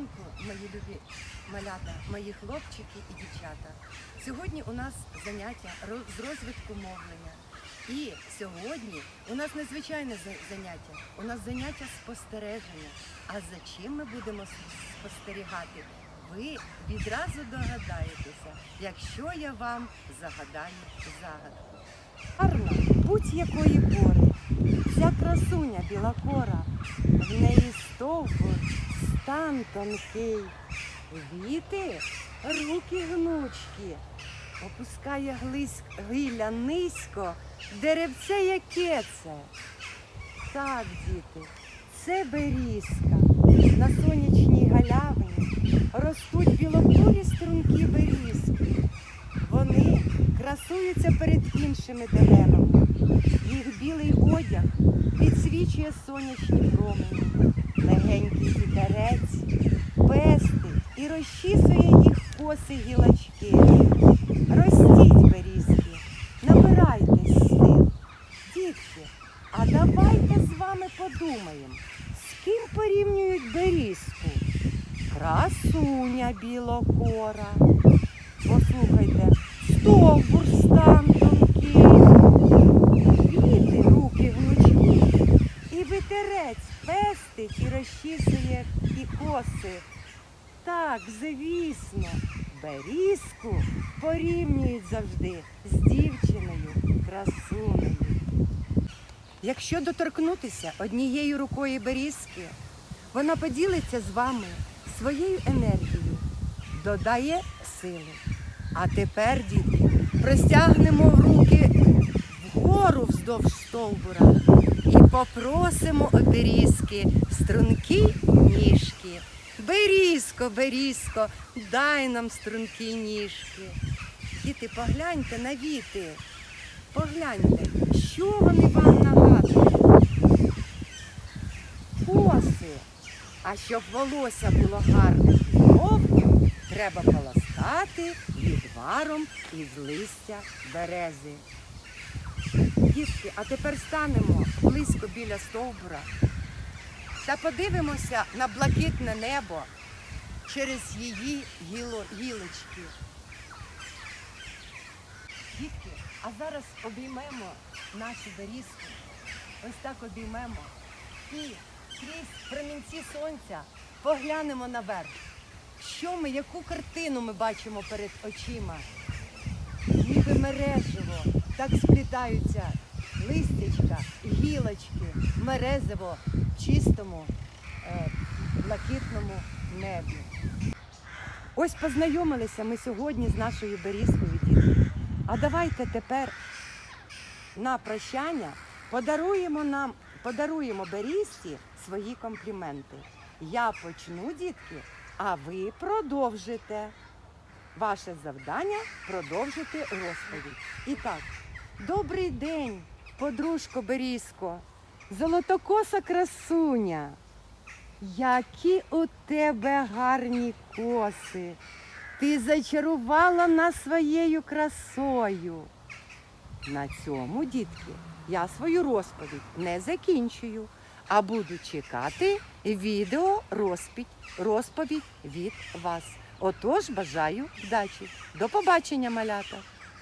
ранку, мої любі малята, мої хлопчики і дівчата. Сьогодні у нас заняття з розвитку мовлення. І сьогодні у нас незвичайне заняття. У нас заняття спостереження. А за чим ми будемо спостерігати? Ви відразу догадаєтеся, якщо я вам загадаю загадку. Гарна будь-якої пори, ця красуня білокора, в неї стовбур, стан тонкий, віти, руки гнучкі, опускає глись, гилля низько, деревце яке це. Так, діти, це берізка. На сонячній галявині ростуть білокурі струнки берізки. Красуються перед іншими деревами. Їх білий одяг підсвічує сонячні промені. Легенький вітерець пестить і розчісує їх коси гілочки. Ростіть берізки, набирайтесь сил. Дітки, а давайте з вами подумаємо, з ким порівнюють берізку? Красуня білокора. Послухайте, стовбур стан тонкий, віти руки гнучкі, і вітерець пестить і розчісує і коси. Так, звісно, берізку порівнюють завжди з дівчиною красунею. Якщо доторкнутися однією рукою берізки, вона поділиться з вами своєю енергією, додає сили. А тепер, дітки, простягнемо руки вгору вздовж стовбура попросимо у берізки стрункі ніжки. Берізко, берізко, дай нам стрункі ніжки. Діти, погляньте на віти. Погляньте, що вони вам нагадують. Коси. А щоб волосся було гарним і довгим, треба полоскати відваром із листя берези. Дітки, а тепер станемо близько біля стовбура та подивимося на блакитне небо через її гіло, гілочки. Дітки, а зараз обіймемо нашу берізку. Ось так обіймемо. І крізь промінці сонця поглянемо наверх. Що ми, яку картину ми бачимо перед очима? Ніби мережево, так сплітаються листячка, гілочки, мерезиво в чистому, е, блакитному небі. Ось познайомилися ми сьогодні з нашою берізкою, діти. А давайте тепер на прощання подаруємо нам, подаруємо берізці свої компліменти. Я почну, дітки, а ви продовжите. Ваше завдання продовжити розповідь. І так, добрий день, подружко Берізко, золотокоса красуня. Які у тебе гарні коси. Ти зачарувала нас своєю красою. На цьому, дітки, я свою розповідь не закінчую, а буду чекати відео розповідь, розповідь від вас. Отож, бажаю вдачі. До побачення, малята!